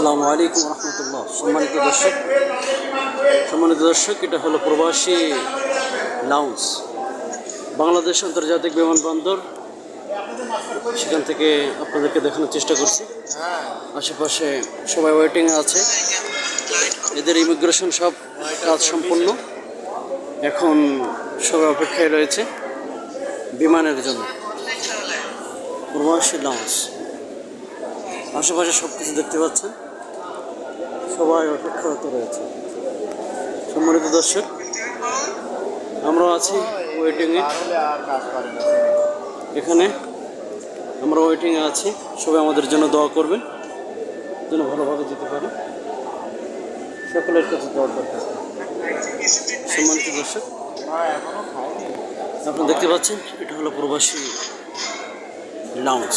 আসসালামু আলাইকুম রহমতুল্লাহ। সম্মানিত দর্শক সম্মানিত দর্শক, এটা হলো প্রবাসী লাউন্স বাংলাদেশ আন্তর্জাতিক বিমানবন্দর। সেখান থেকে আপনাদেরকে দেখানোর চেষ্টা করছি। আশেপাশে সবাই ওয়েটিং আছে। এদের ইমিগ্রেশন সব কাজ সম্পূর্ণ এখন সবাই অপেক্ষায় রয়েছে বিমানের জন্য। প্রবাসী লাউন্স আশেপাশে সব কিছু দেখতে পাচ্ছেন। সবাই অপেক্ষারত রয়েছে সম্মানিত দর্শক, আমরা আছি ওয়েটিংয়ে এখানে আমরা ওয়েটিংয়ে আছি। সবাই আমাদের জন্য দোয়া করবেন, যেন ভালোভাবে যেতে পারি। সকলের কাছে দোয়া দরকার। সম্মানিত দর্শক, আপনারা দেখতে পাচ্ছেন, এটা হলো প্রবাসী লাউন্স